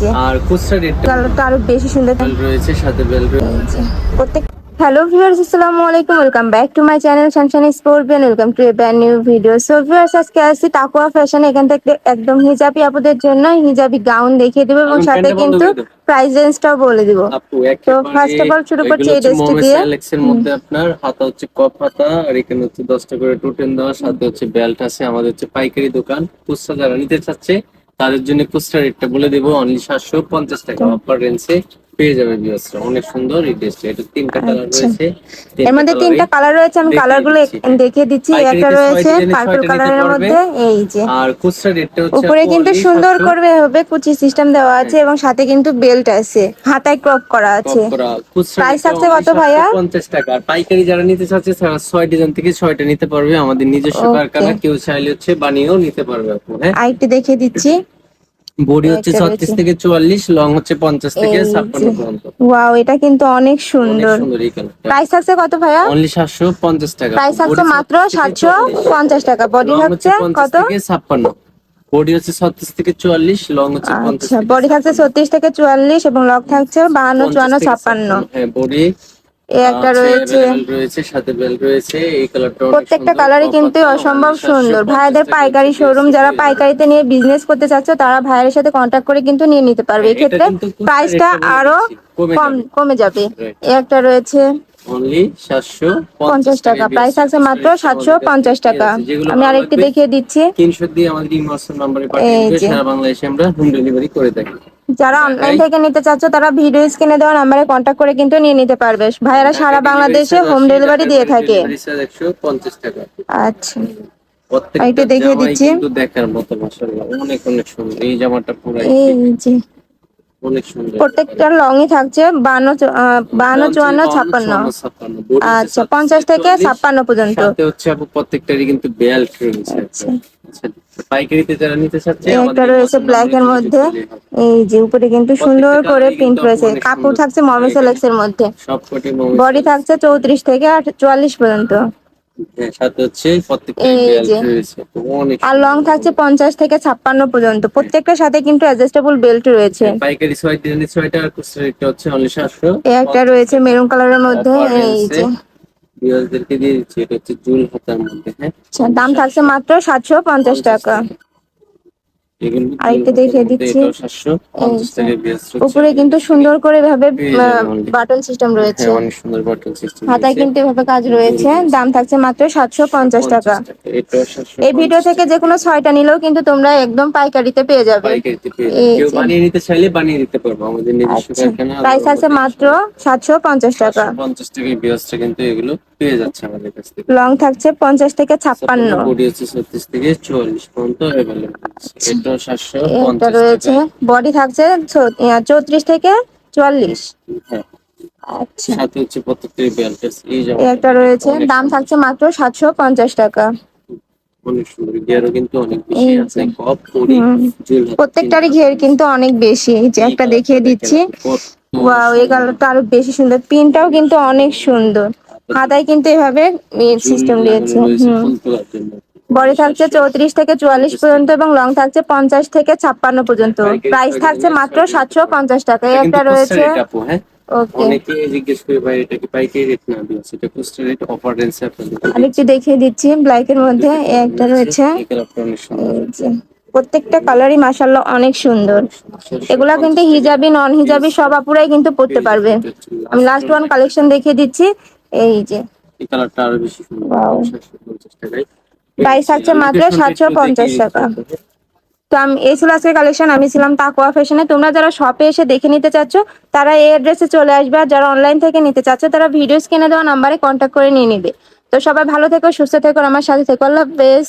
যে। আর খুচরা রেটটা কালারটা আরও বেশি সুন্দর। রয়েছে সাথে বেল রয়েছে। প্রত্যেক হ্যালো ভিউয়ার্স আসসালামু আলাইকুম welcome back to my channel Sunshine Sport Band welcome to a brand new video so viewers আজকে আসছি তাকুয়া ফ্যাশন এখান থেকে একদম হিজাবি আপুদের জন্য হিজাবি গাউন দেখিয়ে দেবো এবং সাথে কিন্তু। প্রাইস রেঞ্জটাও বলে দিব। তো ফার্স্ট অফ অল শুরু করছি এই ড্রেসটি দিয়ে। এর মধ্যে আপনার হাতা হচ্ছে কপ হাতা আর এখানে হচ্ছে করে টোটেন দেওয়া সাথে হচ্ছে বেল্ট আছে আমাদের হচ্ছে পাইকারি দোকান খুচরা যারা নিতে চাচ্ছে তাদের জন্য খুচরা রেটটা বলে দেবো। অনলি সাতশো পঞ্চাশ টাকা অফার রেঞ্জে পেয়ে যাবে ভিউয়ার্সরা অনেক সুন্দর এই ড্রেসটা এটা তিনটা কালার আচ্ছা। রয়েছে। এর মধ্যে তিনটা কালার রয়েছে। আমি দেখিয়ে কালারগুলো দিচ্ছি। দেখিয়ে দিচ্ছি। একটা রয়েছে পার্পল কালারের মধ্যে। এই যে। আর রেটটা হচ্ছে উপরে কিন্তু সুন্দর করবে হবে। কুচি সিস্টেম দেওয়া আছে এবং সাথে কিন্তু বেল্ট আছে। হাতায় ক্রপ করা আছে। থাকছে কত ভাইয়া? 750 টাকা। আর পাইকারি যারা নিতে চাচ্ছে তারা ছয় ডিজাইন থেকে ছয়টা নিতে পারবে। আমাদের নিজস্ব. কারখানা কেউ চাইলে হচ্ছে বানিয়েও নিতে পারবে আপু হ্যাঁ? আরেকটি দেখিয়ে দিচ্ছি। বডি হচ্ছে ছত্রিশ। থেকে চুয়াল্লিশ লং হচ্ছে পঞ্চাশ থেকে। ছাপ্পান্ন পর্যন্ত। ওয়াও এটা কিন্তু অনেক সুন্দর। প্রাইস থাকছে কত ভাইয়া? অনলি সাতশো পঞ্চাশ টাকা। প্রাইস থাকছে মাত্র 36 সাতশো পঞ্চাশ টাকা। বডি থাকছে হচ্ছে কত? থেকে ছাপ্পান্ন। বডি হচ্ছে ছত্রিশ থেকে চুয়াল্লিশ লং হচ্ছে পঞ্চাশ আচ্ছা বডি থাকছে ছত্রিশ থেকে চুয়াল্লিশ এবং লক থাকছে বাহান্ন চুয়ান্ন ছাপ্পান্ন। হ্যাঁ বডি এই একটা রয়েছে। রয়েছে সাথে বেল রয়েছে এই কালারটা প্রত্যেকটা কালারই কিন্তু অসম্ভব সুন্দর। ভাইদের পাইকারি শোরুম যারা পাইকারিতে নিয়ে বিজনেস করতে চাচ্ছে তারা ভাইয়ের সাথে কন্ট্যাক্ট করে কিন্তু নিয়ে নিতে পারবে। এক্ষেত্রে প্রাইসটা আরও কম কমে যাবে। এ একটা রয়েছে। অনলি পঞ্চাশ টাকা। প্রাইস থাকছে মাত্র সাতশো পঞ্চাশ টাকা। আমি আরেকটি দেখিয়ে দিচ্ছি। স্ক্রিনশট দিয়ে আমাদের ইমোশন নাম্বারে পাঠিয়ে দিবে সারা বাংলাদেশে আমরা হোম ডেলিভারি করে থাকি। যারা অনলাইন থেকে নিতে চাচ্ছ তারা ভিডিও স্ক্রিনে দেওয়া নাম্বারে কন্ট্যাক্ট করে কিন্তু নিয়ে নিতে পারবে। ভাইয়েরা সারা বাংলাদেশে হোম ডেলিভারি দিয়ে থাকে। আচ্ছা। প্রত্যেকটা দেখিয়ে দিচ্ছি। দেখার মতো মাশাআল্লাহ। অনেক অনেক সুন্দর। এই জামাটা পুরো এই যে। অনেক লং প্রত্যেকটা লংই থাকছে বান্ন বান্ন চুয়ান্ন ছাপ্পান্ন। আচ্ছা পঞ্চাশ থেকে ছাপ্পান্ন পর্যন্ত। হচ্ছে আপু প্রত্যেকটারই কিন্তু বেল্ট রয়েছে। আচ্ছা। আচ্ছা, পাইকারিতে যারা নিতে চাচ্ছে একটা রয়েছে ব্ল্যাক এর মধ্যে। এই যে উপরে কিন্তু সুন্দর করে প্রিন্ট রয়েছে। কাপড়। থাকছে মমিসেলেক্স এর মধ্যে। বডি থাকছে চৌত্রিশ থেকে চুয়াল্লিশ পর্যন্ত। সাথে হচ্ছে প্রত্যেকটা এই বেল্ট যে। রয়েছে। অনেক আর লং থাকছে পঞ্চাশ থেকে ছাপ্পান্ন পর্যন্ত। প্রত্যেকটার সাথে কিন্তু অ্যাডজাস্টেবল বেল্ট রয়েছে। পাইকারি ছয় ডিজাইনের ছয়টা আর খুচরা রেটটা হচ্ছে অনলি সাতশো। এই একটা রয়েছে মেরুন কালারের মধ্যে। এই যে। ভিউয়ারদেরকে দিয়ে দিচ্ছি এটা হচ্ছে জুল হাতার মধ্যে হ্যাঁ? আচ্ছা দাম থাকছে মাত্র সাতশো পঞ্চাশ টাকা। এগুলো আরেকটা দেখিয়ে দিচ্ছি। টাকা উপরে কিন্তু সুন্দর করে এভাবে বাটন সিস্টেম রয়েছে। হ্যাঁ সিস্টেম হাতায় কিন্তু এভাবে কাজ রয়েছে। দাম থাকছে মাত্র সাতশো পঞ্চাশ টাকা। এই ভিডিও থেকে যে কোনো ছয়টা নিলেও কিন্তু তোমরা একদম পাইকারিতে পেয়ে যাবে। বানিয়ে নিতে চাইলে বানিয়ে দিতে পারব। আমাদের নিজস্ব আচ্ছা। প্রাইস আছে মাত্র সাতশো পঞ্চাশ টাকা। পঞ্চাশ বিয়াসটা কিন্তু এগুলো পেয়ে যাচ্ছে আমাদের কাছ থেকে। লং থাকছে পঞ্চাশ থেকে ছাপ্পান্ন। বডি হচ্ছে ছত্রিশ থেকে চুয়াল্লিশ পর্যন্ত এটাও সাতশো রয়েছে বডি থাকছে চৌত্রিশ থেকে চুয়াল্লিশ। হ্যাঁ। আচ্ছা। সাথে হচ্ছে প্রত্যেকটাই বেল্ট এই এই একটা রয়েছে দাম থাকছে মাত্র সাতশো পঞ্চাশ টাকা। অনেক সুন্দর গিয়ারও কিন্তু অনেক বেশি আছে কপ পরি হুম। জুল হাতা প্রত্যেকটারই ঘের কিন্তু অনেক বেশি যে একটা দেখিয়ে দিচ্ছি। ওয়াও এই কালারটা আরও বেশি সুন্দর পিনটাও কিন্তু অনেক সুন্দর। হাতায় কিন্তু এভাবে সিস্টেম দিয়েছে। হুম। বডি থাকছে চৌত্রিশ থেকে চুয়াল্লিশ পর্যন্ত এবং লং থাকছে পঞ্চাশ থেকে ছাপ্পান্ন পর্যন্ত। প্রাইস থাকছে মাত্র সাতশো পঞ্চাশ টাকা। একটা রয়েছে। হ্যাঁ? ওকে অনেকে জিজ্ঞেস করে ভাই এটা কি পাইকারি রেট না দিয়েছে এটা খুচরা রেট অফার রেঞ্জে আপনাদের আরেকটি দেখিয়ে দিচ্ছি ব্ল্যাক এর মধ্যে একটা রয়েছে। প্রত্যেকটা কালারই অনেক সুন্দর। এগুলা কিন্তু হিজাবি নন হিজাবি সব আপুরাই কিন্তু পড়তে পারবে। আমি লাস্ট ওয়ান কালেকশন দেখিয়ে দিচ্ছি। এই যে। এই কালারটা আরও বেশি সুন্দর। 750 টাকায়। প্রাইস আছে মাত্র Location টা 750 টাকা। তো আমি এই ছিল আজকের কালেকশন আমি ছিলাম তাকুয়া ফ্যাশনে তোমরা যারা শপে এসে দেখে নিতে চাচ্ছ তারা এই অ্যাড্রেসে চলে আসবে। আর যারা অনলাইন থেকে নিতে চাচ্ছ তারা ভিডিও স্ক্রিনে দেওয়া নাম্বারে কন্ট্যাক্ট করে নিয়ে নিবে। তো সবাই ভালো থেকো সুস্থ থেকো আমার সাথে থেকো। আল্লাহ হাফেজ।